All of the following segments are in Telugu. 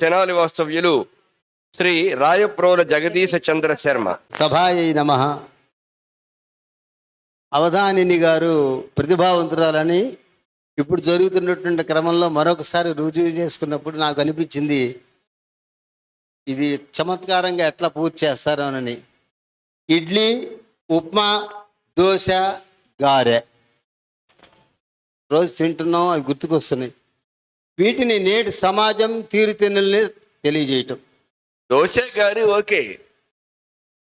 తెనాలి వాస్తవ్యులు శ్రీ రాయప్రోల జగదీశ చంద్ర శర్మ. సభాయ నమ. అవధానిని గారు ప్రతిభావంతురాలని ఇప్పుడు జరుగుతున్నటువంటి క్రమంలో మరొకసారి రుజువు చేసుకున్నప్పుడు నాకు అనిపించింది ఇది చమత్కారంగా ఎట్లా పూర్తి చేస్తారోనని ఇడ్లీ ఉప్మా దోశ గారె. రోజు తింటున్నాం అవి గుర్తుకొస్తున్నాయి. వీటిని నేటి సమాజం తీరుతెన్నుల్ని తెలియజేయటం. దోశ గారి ఓకే.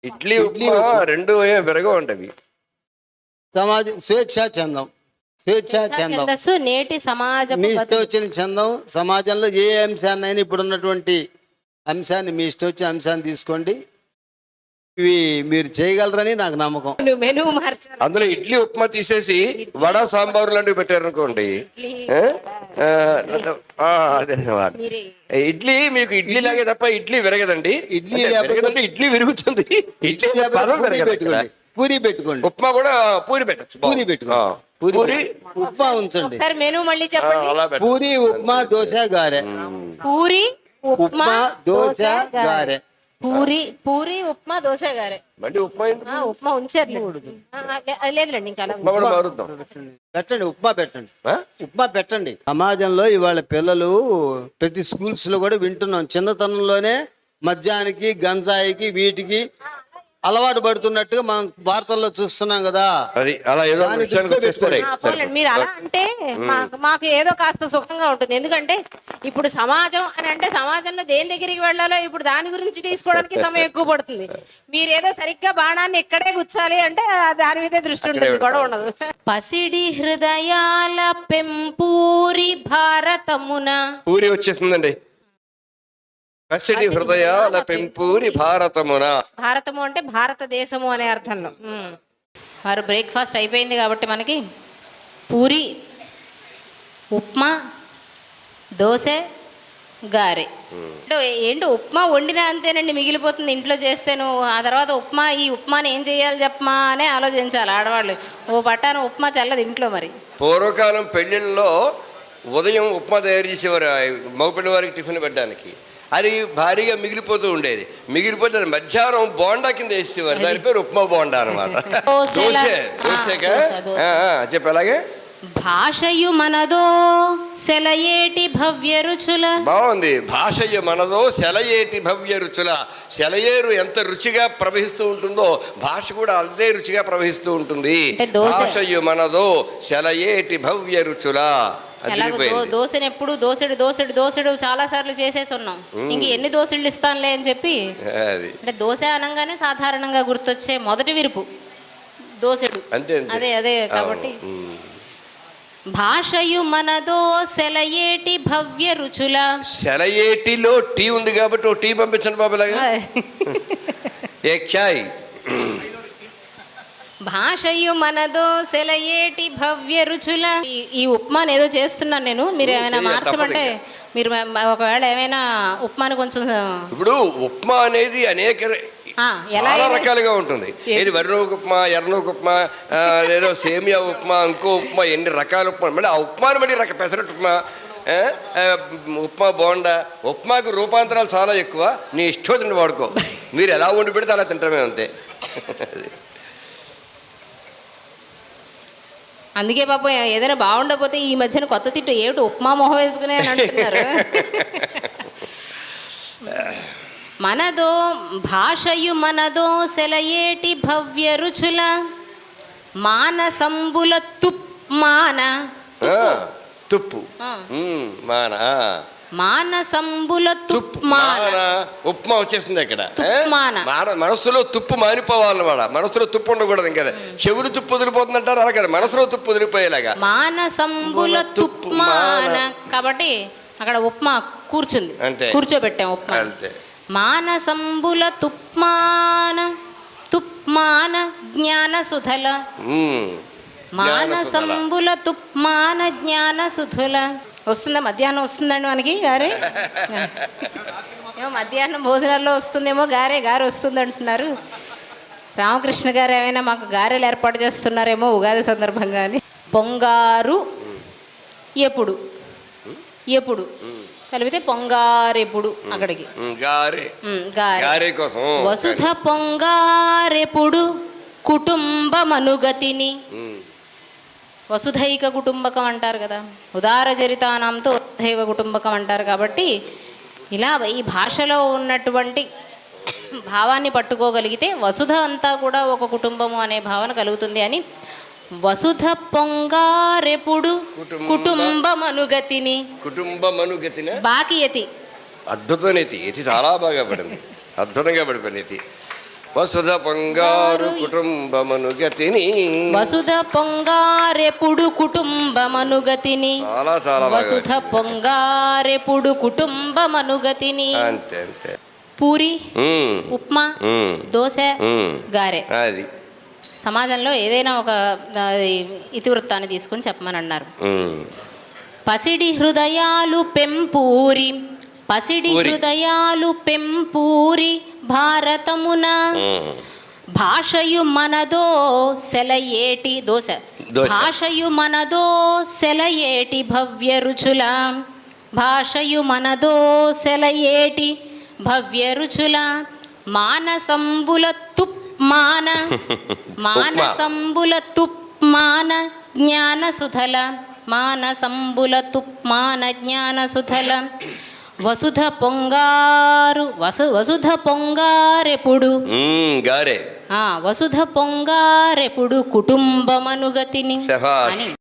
ఇడ్లీ ఉప్మా రెండు విరగా ఉంటవి సమాజం స్వేచ్ఛా చందం. స్వేచ్ఛా చందం. నేటి సమాజపు మీ ఇష్టం బతుకు. వచ్చిన చందం సమాజంలో ఏ అంశాన్నైనా ఇప్పుడు ఉన్నటువంటి అంశాన్ని మీ ఇష్టం వచ్చిన అంశాన్ని తీసుకోండి. ఇవి మీరు చేయగలరని నాకు నమ్మకం. మెనూ మార్చాలి. అందులో ఇడ్లీ ఉప్మా తీసేసి వడ సాంబారు లాంటివి పెట్టారనుకోండి ఇడ్లీ మీకు ఇడ్లీ లాగే తప్ప ఇడ్లీ విరగదండి. ఇడ్లీ లేకపోతే- విరగదంటే ఇడ్లీ విరుగుతుంది. ఇడ్లీ పదం పూరి విరగదు పెట్టుకోండి. ఇక్కడ. పూరి పెట్టుకోండి. ఉప్మా కూడా పూరి పెట్టచ్చు. పూరి పెట్టుకోండి. పూరి ఉప్మా ఉంచండి. ఒకసారి మెనూ మళ్ళీ చెప్పండి. పూరి ఉప్మా దోశ గారె. పూరి ఉప్మా ఉప్మా దోశ గారె. పూరి పూరి ఉప్మా దోశ గారే మళ్ళీ ఉప్మా ఉప్మా ఉంచారు. లేదులేండి ఇంకా పెట్టండి ఉప్మా పెట్టండి. ఆ? ఉప్మా పెట్టండి. సమాజంలో ఇవాళ పిల్లలు ప్రతి స్కూల్స్లో కూడా వింటున్నాం. చిన్నతనంలోనే మద్యానికి గంజాయికి వీటికి అలవాటు పడుతున్నట్టుగా మనం వార్తల్లో చూస్తున్నాం కదా. అది అలా ఏదో ఒక దాన్ని విషయానికి దృష్టిలో వచ్చేస్తారే ఆ, పోన్లేండి. మీరు అలా అంటే మాకు మాకు ఏదో కాస్త సుఖంగా ఉంటుంది. ఎందుకంటే ఇప్పుడు సమాజం అని అంటే సమాజంలో దేని దగ్గరికి వెళ్ళాలో ఇప్పుడు దాని గురించి తీసుకోవడానికి సమయం ఎక్కువ పడుతుంది. మీరు ఏదో సరిగ్గా బాణాన్ని ఇక్కడే గుచ్చాలి అంటే ఆ దాని మీదే దృష్టి ఉంటుంది. గొడవ ఉండదు. పసిడి హృదయాల పెంపూరి భారతమున. పూరి వచ్చేసిందండి పసిడి హృదయాల పెంపూరి భారతమున. భారతము అంటే భారతదేశము అనే అర్థంలో. వారు బ్రేక్ఫాస్ట్ అయిపోయింది కాబట్టి మనకి పూరి ఉప్మా దోశ గారె. అంటే ఏంటో ఉప్మా వండినా అంతేనండి మిగిలిపోతుంది. ఇంట్లో చేస్తేను ఆ తర్వాత ఉప్మా ఈ ఉప్మాని ఏం చేయాలి చెప్పమా అనే ఆలోచించాలి ఆడవాళ్ళు. ఓ పట్టాను ఉప్మా చల్లదు ఇంట్లో మరి. పూర్వకాలం పెళ్ళిళ్ళలో ఉదయం ఉప్మా తయారు చేసేవారు మగపిల్లి వారికి టిఫిన్ పెట్టడానికి. అది భారీగా మిగిలిపోతూ ఉండేది. మిగిలిపోతే మధ్యాహ్నం బోండా కింద వేసేవారు. దాని పేరు ఉప్మా బోండా అనమాట? దోశ. దోశగా. చెప్పు అలాగే. భాషయు మనదో సెలయేటి భవ్య రుచుల బాగుంది. భాషయ్య మనదో సెలయేటి భవ్య రుచుల సెలయేరు ఎంత రుచిగా ప్రవహిస్తూ ఉంటుందో భాష కూడా అదే రుచిగా ప్రవహిస్తూ ఉంటుంది. భాషయ్య మనదో సెలయేటి భవ్య రుచుల ఎలాగో. దోశని ఎప్పుడు దోసెడు దోసెడు దోసెడు చాలా సార్లు చేసేసి ఉన్నాం ఇంక ఎన్ని దోసెళ్ళు ఇస్తానులే అని చెప్పి అంటే దోశ అనగానే సాధారణంగా గుర్తొచ్చే మొదటి విరుపు. దోసెడు. అదే అదే కాబట్టి. భాషయు మనదో సెలయేటి భవ్య రుచుల. సెలయేటిలో టీ ఉంది కాబట్టి ఓ టీ పంపించండి బాబు ఏ చాయ్ భాషయు మనదో సెలయేటి భవ్య రుచుల. ఈ- ఉప్మాని ఏదో చేస్తున్నాను నేను. మీరు ఏమైనా మార్చమంటే మీరు ఒకవేళ ఏమైనా ఉప్మాని కొంచెం ఇప్పుడు ఉప్మా అనేది అనేక చాలా రకాలుగా ఉంటుంది. ఏది వరినూక ఉప్మా ఎర్రనూక ఉప్మా ఏదో సేమియా ఉప్మా ఇంకో ఉప్మా ఎన్ని రకాల ఉప్మా. మళ్ళీ ఆ ఉప్మాని మళ్ళీ రక పెసరట్టు ఉప్మా ఉప్మా బోండా. ఉప్మాకు రూపాంతరాలు చాలా ఎక్కువ. నీ ఇష్టం వాడుకో. మీరు ఎలా వండి పెడితే అలా తింటామే అంతే. అందుకే పాపం ఏదైనా బాగుండకపోతే ఈ మధ్యన కొత్త తిట్టు ఏమిటి ఉప్మా మొహం వేసుకునే అని అంటున్నారు. మనదో భాషయు మనదో సెలయేటి భవ్య రుచుల మానసంబుల తుప్మాన ఆ, తుప్పు. మాన. మానసంబుల తుప్మాన ఉప్మా వచ్చేస్తుంది ఇక్కడ ఏ? తుప్మాన. మాన మనస్సులో తుప్పు మానిపోవాలన్నమాట మనసులో తుప్పు ఉండకూడదు ఇంకా చెవులు తుప్పు వదిలిపోతుందంటారు అలాగే మనసులో తుప్పు వదిలిపోయేలాగా. మానసంబుల తుప్మాన కాబట్టి అక్కడ ఉప్మా కూర్చుంది. అంతే. కూర్చోబెట్టాం ఉప్మా. అంతే. మానసంబుల తుప్మాన తుప్మాన జ్ఞాన సుధల. మానసంబుల తుప్మాన జ్ఞాన సుధుల వస్తుందా? మధ్యాహ్నం వస్తుందండి మనకి గారే? ఏమో మధ్యాహ్నం భోజనాల్లో వస్తుందేమో గారే గారె వస్తుంది అంటున్నారు రామకృష్ణ గారు ఏమైనా మాకు గారెలు ఏర్పాటు చేస్తున్నారేమో ఉగాది సందర్భంగా అని బొంగారు ఎప్పుడు? ఎప్పుడు? కలిపితే పొంగారెపుడు అక్కడికి. గారె. కోసం. వసుధ పొంగారెపుడు కుటుంబమనుగతిని. వసుధైక కుటుంబకం అంటారు కదా. ఉదార చరితానంతో వసుధైవ కుటుంబకం అంటారు కాబట్టి ఇలా ఈ భాషలో ఉన్నటువంటి భావాన్ని పట్టుకోగలిగితే వసుధ అంతా కూడా ఒక కుటుంబము అనే భావన కలుగుతుంది అని వసుధ పొంగారెపుడు కుటుంబ- కుటుంబమనుగతిని కుటుంబం అనుగతిన బాకియతి అద్భుతమైన ఎతి ఎతి చాలా బాగా పడింది. అద్భుతంగా పడిపోయింది వసుధ పొంగారు కుటుంబమను గతిని. వసుధ పొంగారెపుడు కుటుంబమనుగతిని చాలా చాలా వసుధ. పొంగారెపుడు కుటుంబమనుగతిని అంతే అంతే. పూరి ఉప్మా దోశ. గారె. అది. సమాజంలో ఏదైనా ఒక ఇతివృత్తాన్ని తీసుకుని చెప్పమని అన్నారు. పసిడి హృదయాలు పెంపూరి పసిడి. హృదయాలు పెంపూరి. భారతమున. భాషయు మనదో సెలయేటి దోశ. దోశ. భాషయు మనదో సెలయేటి భవ్య రుచుల. భాషయు మనదో సెలయేటి భవ్య రుచుల. మానసంబుల తుప్మాన. మానసంబుల తుప్మాన జ్ఞాన సుధల మానసంబుల తుప్మాన జ్ఞాన సుధల వసుధ పొంగారు వసు వసుధ పొంగారెపుడు గారె. ఆ వసుధ పొంగారెపుడు కుటుంబమనుగతిని. అని.